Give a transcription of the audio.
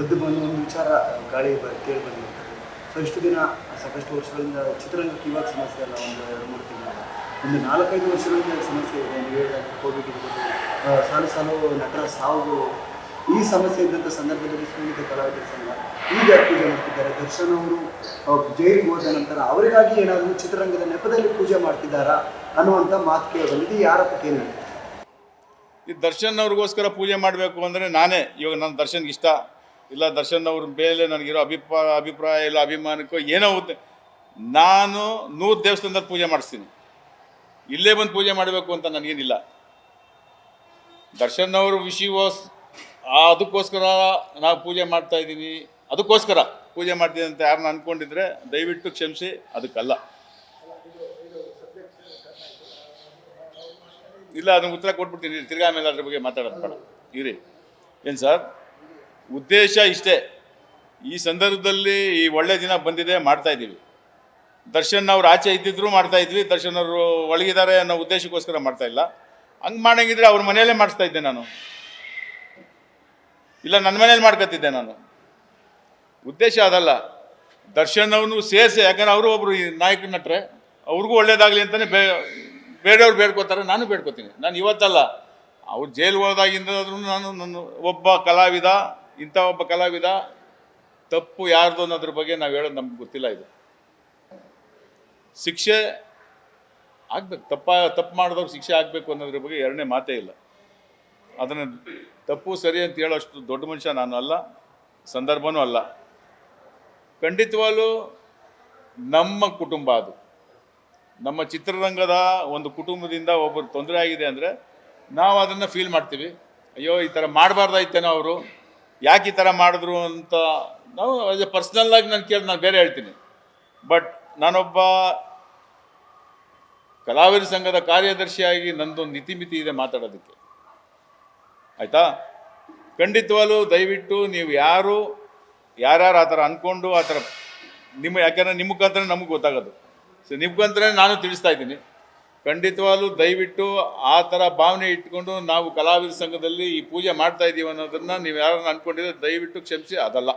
ಎದ್ದು ಬಂದು ಒಂದು ವಿಚಾರ ಗಾಳಿ ಕೇಳಿ ಬಂದಿದೆ. ಸೊ ಇಷ್ಟು ದಿನ, ಸಾಕಷ್ಟು ವರ್ಷಗಳಿಂದ ಚಿತ್ರರಂಗಕ್ಕೆ ಇವಾಗ ಸಮಸ್ಯೆ ಅಲ್ಲ, ಒಂದು ಎರಡು, ಮೂರು ತಿಂಗಳ ಒಂದು ನಾಲ್ಕೈದು ವರ್ಷಗಳಿಂದ ಸಮಸ್ಯೆ ಇದೆ. ನೀವು ಹೇಳಿದಾಗ ಕೋವಿಡ್ ಇರ್ಬೋದು ಸಾಲು ಸಾಲು ನಟರ ಸಾವು. ಈ ಸಮಸ್ಯೆ ಇದ್ದಂಥ ಸಂದರ್ಭದಲ್ಲಿ ಸಂಗೀತ ಕಲಾವಿದರ ಸಂಘ ಈಗ ಪೂಜೆ ಮಾಡ್ತಿದ್ದಾರೆ. ದರ್ಶನ್ ಅವರು ಜೈಲಿಗೆ ಹೋದ ನಂತರ ಅವರಿಗಾಗಿ ಏನಾದರೂ ಚಿತ್ರರಂಗದ ನೆಪದಲ್ಲಿ ಪೂಜೆ ಮಾಡ್ತಿದ್ದಾರಾ ಅನ್ನುವಂಥ ಮಾತು ಕೇಳಿ ಯಾರ ಕೇಳಿ ಈ ದರ್ಶನ್ ಅವ್ರಿಗೋಸ್ಕರ ಪೂಜೆ ಮಾಡಬೇಕು ಅಂದರೆ ನಾನೇ. ಇವಾಗ ನನ್ನ ದರ್ಶನ್ಗೆ ಇಷ್ಟ. ಇಲ್ಲ, ದರ್ಶನ್ ಅವ್ರ ಮೇಲೆ ನನಗಿರೋ ಅಭಿಪ್ರಾಯ ಅಭಿಪ್ರಾಯ ಇಲ್ಲ, ಅಭಿಮಾನಕ್ಕೋ ಏನೋ ನಾನು ನೂರು ದೇವಸ್ಥಾನದಲ್ಲಿ ಪೂಜೆ ಮಾಡಿಸ್ತೀನಿ. ಇಲ್ಲೇ ಬಂದು ಪೂಜೆ ಮಾಡಬೇಕು ಅಂತ ನನಗೇನಿಲ್ಲ. ದರ್ಶನ್ ಅವ್ರ ವಿಷಯವಾಸ್ ಅದಕ್ಕೋಸ್ಕರ ನಾವು ಪೂಜೆ ಮಾಡ್ತಾ ಇದ್ದೀನಿ. ಅದಕ್ಕೋಸ್ಕರ ಪೂಜೆ ಮಾಡ್ತೀನಿ ಅಂತ ಯಾರನ್ನ ಅಂದ್ಕೊಂಡಿದ್ರೆ ದಯವಿಟ್ಟು ಕ್ಷಮಿಸಿ, ಅದಕ್ಕಲ್ಲ. ಇಲ್ಲ, ಅದನ್ನು ಉತ್ತರ ಕೊಟ್ಬಿಡ್ತೀನಿ. ತಿರ್ಗಾ ಆಮೇಲೆ ಅದ್ರ ಬಗ್ಗೆ ಮಾತಾಡೋದು ಬೇಡ. ಇರಿ. ಏನು ಸರ್? ಉದ್ದೇಶ ಇಷ್ಟೇ. ಈ ಸಂದರ್ಭದಲ್ಲಿ ಈ ಒಳ್ಳೆ ದಿನ ಬಂದಿದೆ ಮಾಡ್ತಾ ಇದ್ದೀವಿ. ದರ್ಶನ್ ಅವ್ರು ಆಚೆ ಇದ್ದಿದ್ರು ಮಾಡ್ತಾ ಇದ್ವಿ, ದರ್ಶನ್ ಅವರು ಒಳಗಿದ್ದಾರೆ ಅನ್ನೋ ಉದ್ದೇಶಕ್ಕೋಸ್ಕರ ಮಾಡ್ತಾ ಇಲ್ಲ. ಹಂಗೆ ಮಾಡಂಗಿದ್ರೆ ಅವ್ರ ಮನೆಯಲ್ಲೇ ಮಾಡಿಸ್ತಾ ಇದ್ದೆ ನಾನು. ಇಲ್ಲ ನನ್ನ ಮನೇಲಿ ಮಾಡ್ಕೊತಿದ್ದೆ ನಾನು. ಉದ್ದೇಶ ಅದಲ್ಲ. ದರ್ಶನ್ ಅವನು ಸೇರಿಸಿ, ಯಾಕಂದ್ರೆ ಅವರು ಒಬ್ರು ಈ ನಾಯಕ ನಟ್ರೆ ಅವ್ರಿಗೂ ಒಳ್ಳೇದಾಗಲಿ ಅಂತಲೇ ಬೇ, ಬೇರೆಯವ್ರು ಬೇಡ್ಕೋತಾರೆ, ನಾನು ಬೇಡ್ಕೋತೀನಿ. ನಾನು ಇವತ್ತಲ್ಲ. ಅವ್ರು ಜೈಲ್ಗೆ ಹೋದಾಗಿಂದಾದ್ರೂ ನಾನು ನನ್ನ ಒಬ್ಬ ಕಲಾವಿದ ಇಂಥ ಒಬ್ಬ ಕಲಾವಿದ ತಪ್ಪು ಯಾರ್ದು ಅನ್ನೋದ್ರ ಬಗ್ಗೆ ನಾವು ಹೇಳೋದು ನಮ್ಗೆ ಗೊತ್ತಿಲ್ಲ ಇದು. ಶಿಕ್ಷೆ ಆಗ್ಬೇಕು, ತಪ್ಪ, ತಪ್ಪು ಮಾಡಿದವ್ರು ಶಿಕ್ಷೆ ಆಗಬೇಕು ಅನ್ನೋದ್ರ ಬಗ್ಗೆ ಎರಡನೇ ಮಾತೇ ಇಲ್ಲ. ಅದನ್ನು ತಪ್ಪು, ಸರಿ ಅಂತ ಹೇಳೋಷ್ಟು ದೊಡ್ಡ ಮನುಷ್ಯ ನಾನು ಅಲ್ಲ, ಸಂದರ್ಭನೂ ಅಲ್ಲ. ಖಂಡಿತವಾಗ್ಲೂ ನಮ್ಮ ಕುಟುಂಬ ಅದು. ನಮ್ಮ ಚಿತ್ರರಂಗದ ಒಂದು ಕುಟುಂಬದಿಂದ ಒಬ್ಬರು ತೊಂದರೆ ಆಗಿದೆ ಅಂದರೆ ನಾವು ಅದನ್ನು ಫೀಲ್ ಮಾಡ್ತೀವಿ. ಅಯ್ಯೋ, ಈ ಥರ ಮಾಡಬಾರ್ದಾಯ್ತೇನೋ ಅವರು. ಯಾಕೆ ಈ ಥರ ಮಾಡಿದ್ರು ಅಂತ ನಾವು ಆಸ್ ಎ ಪರ್ಸ್ನಲ್ಲಾಗಿ ನಾನು ಕೇಳಿ, ನಾನು ಬೇರೆ ಹೇಳ್ತೀನಿ. ಬಟ್ ನಾನೊಬ್ಬ ಕಲಾವಿದ ಸಂಘದ ಕಾರ್ಯದರ್ಶಿಯಾಗಿ ನಂದೊಂದು ಮಿತಿ ಇದೆ ಮಾತಾಡೋದಕ್ಕೆ. ಆಯಿತಾ? ಖಂಡಿತವಾಗಲೂ ದಯವಿಟ್ಟು ನೀವು ಯಾರು, ಯಾರ್ಯಾರು ಆ ಥರ ಅಂದ್ಕೊಂಡು ಆ ಥರ ನಿಮ್ಮ, ಯಾಕಂದರೆ ನಿಮ್ಮ ಮುಖಾಂತರ ನಮಗೆ ಗೊತ್ತಾಗೋದು. ಸೊ ನಿಮ್ಮ ಮುಖಾಂತರ ನಾನು ತಿಳಿಸ್ತಾ ಇದ್ದೀನಿ. ಖಂಡಿತವಾಗ್ಲೂ ದಯವಿಟ್ಟು ಆ ಥರ ಭಾವನೆ ಇಟ್ಕೊಂಡು ನಾವು ಕಲಾವಿದ ಸಂಘದಲ್ಲಿ ಈ ಪೂಜೆ ಮಾಡ್ತಾ ಇದ್ದೀವಿ ಅನ್ನೋದನ್ನು ನೀವು ಯಾರನ್ನು ಅಂದ್ಕೊಂಡಿದ್ರೆ ದಯವಿಟ್ಟು ಕ್ಷಮಿಸಿ, ಅದಲ್ಲ.